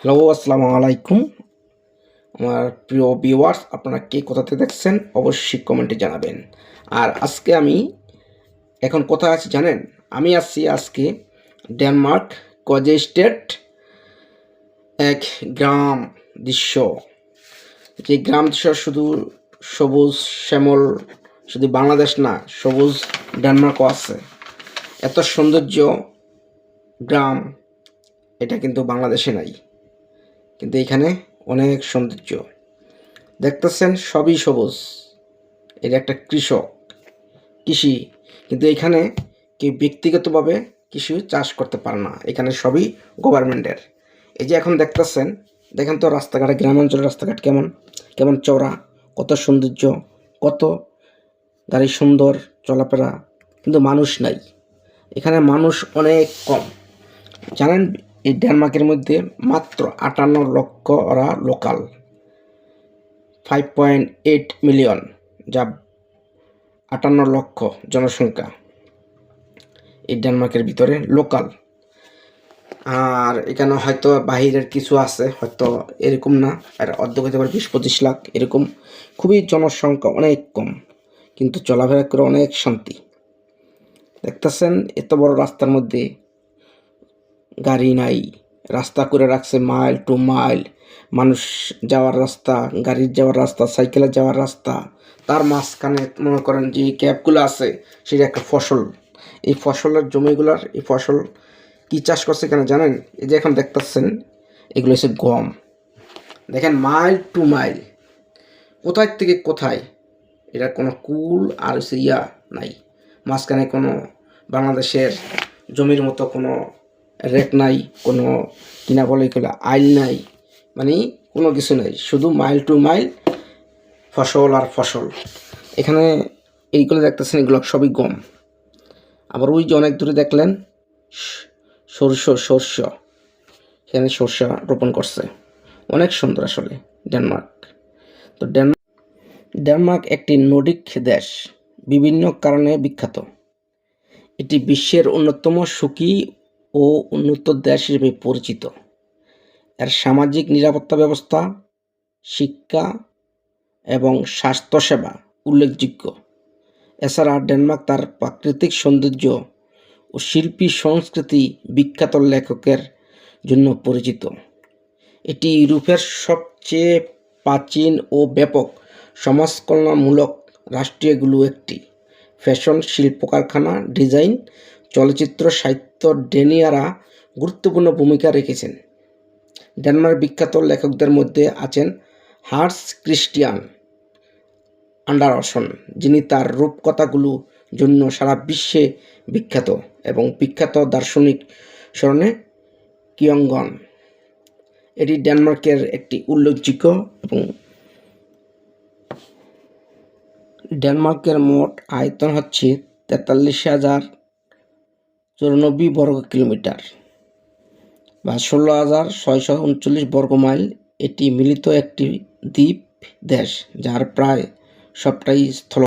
Hello, আসসালামু আলাইকুম। আমার প্রিয় ভিউয়ার্স আপনারা কে কোথাতে দেখছেন, অবশ্যই কমেন্টে জানাবেন। আর আজকে আমি, এখন কোথায় আছি জানেন? আমি আসছি আজকে ডেনমার্ক কজে স্টেট এক গ্রাম দৃশ্য। যে গ্রাম দৃশ্য শুধু সবুজ শ্যামল, শুধু বাংলাদেশ না, সবুজ ডেনমার্কও আছে। এত সৌন্দর্য গ্রাম, এটা কিন্তু বাংলাদেশে নাই। কিন্তু এখানে অনেক সৌন্দর্য। দেখতেছেন সবই সবুজ। এটা একটা কৃষক, কৃষি। কিন্তু এখানে কেউ ব্যক্তিগতভাবে কৃষি চাষ করতে পারে না। এখানে সবই গভর্নমেন্টের। এই যে এখন দেখতেছেন, দেখেন তো রাস্তাঘাটে, গ্রামাঞ্চলের রাস্তাঘাট কেমন? কেমন চওড়া, কত সৌন্দর্য, কত গাড়ি সুন্দর, চলাফেরা। কিন্তু মানুষ নাই। এখানে মানুষ অনেক কম। জানেন এই ডেনমার্কের মধ্যে মাত্র আটান্ন লক্ষ ওরা local. Five point eight million যা আটান্ন লক্ষ জনসংখ্যা। এই ডেনমার্কের ভিতরে লোকাল। আর এখানে হয়তো বাহিরের কিছু আছে, হয়তো এরকম না। আর অর্ধেক হতে পারে বিশ পঁচিশ লাখ, এরকম। খুবই জনসংখ্যা অনেক কম, কিন্তু চলাফেরা করে অনেক শান্তি। দেখতেছেন, এত বড় রাস্তার মধ্যে গাড়ি নাই। রাস্তা করে রাখছে মাইল টু মাইল মানুষ যাওয়ার রাস্তা, গাড়ির যাওয়ার রাস্তা, সাইকেলে যাওয়ার রাস্তা। তার মাঝখানে মনে করেন যে ক্যাবগুলো আছে, সেটা একটা ফসল। এই ফসলের জমিগুলোর, এই ফসল কি চাষ করছে কেন জানেন? এই যে এখন দেখতেছেন, এগুলো হচ্ছে গম। দেখেন মাইল টু মাইল কোথায় থেকে কোথায়? এটা কোনো কুল আর হচ্ছে ইয়া নাই। মাঝখানে কোনো বাংলাদেশের জমির মতো কোনো রেক নাই, কোনো কিনা বলে এগুলো আইল নাই মানে কোনো কিছু নাই, শুধু মাইল টু মাইল ফসল আর ফসল। এখানে এইগুলো দেখতেছেন, এগুলো সবই গম। আবার ওই যে অনেক দূরে দেখলেন, সরষ, সর্ষ, এখানে সর্ষা রোপণ করছে। অনেক সুন্দর আসলে, ডেনমার্ক। তো ডেনমার্ক ডেনমার্ক একটি নর্ডিক দেশ, বিভিন্ন কারণে বিখ্যাত। এটি বিশ্বের অন্যতম সুখী ও উন্নত দেশ হিসেবে পরিচিত। এর সামাজিক নিরাপত্তা ব্যবস্থা, শিক্ষা এবং স্বাস্থ্যসেবা উল্লেখযোগ্য। এছাড়া ডেনমার্ক তার প্রাকৃতিক সৌন্দর্য ও শিল্পী সংস্কৃতি বিখ্যাত লেখকের জন্য পরিচিত। এটি ইউরোপের সবচেয়ে প্রাচীন ও ব্যাপক সমাজকল্যাণমূলক রাষ্ট্রীয়গুলো একটি। ফ্যাশন শিল্প কারখানা ডিজাইন চলচ্চিত্র সাহিত্য ডেনিয়ারা গুরুত্বপূর্ণ ভূমিকা রেখেছেন। ডেনমার্ক বিখ্যাত লেখকদের মধ্যে আছেন হার্স ক্রিস্টিয়ান আন্ডারসন, যিনি তার রূপকথাগুলো জন্য সারা বিশ্বে বিখ্যাত এবং বিখ্যাত দার্শনিক স্মরণে কিয়ঙ্গন। এটি ডেনমার্কের একটি উল্লেখযোগ্য এবং ডেনমার্কের মোট আয়তন হচ্ছে তেতাল্লিশ হাজার চুরানব্বই বর্গ কিলোমিটার বা ষোলো হাজার ছয়শো উনচল্লিশ বর্গ মাইল এটি মিলিত একটি দ্বীপ দেশ, যার প্রায় সবটাই স্থল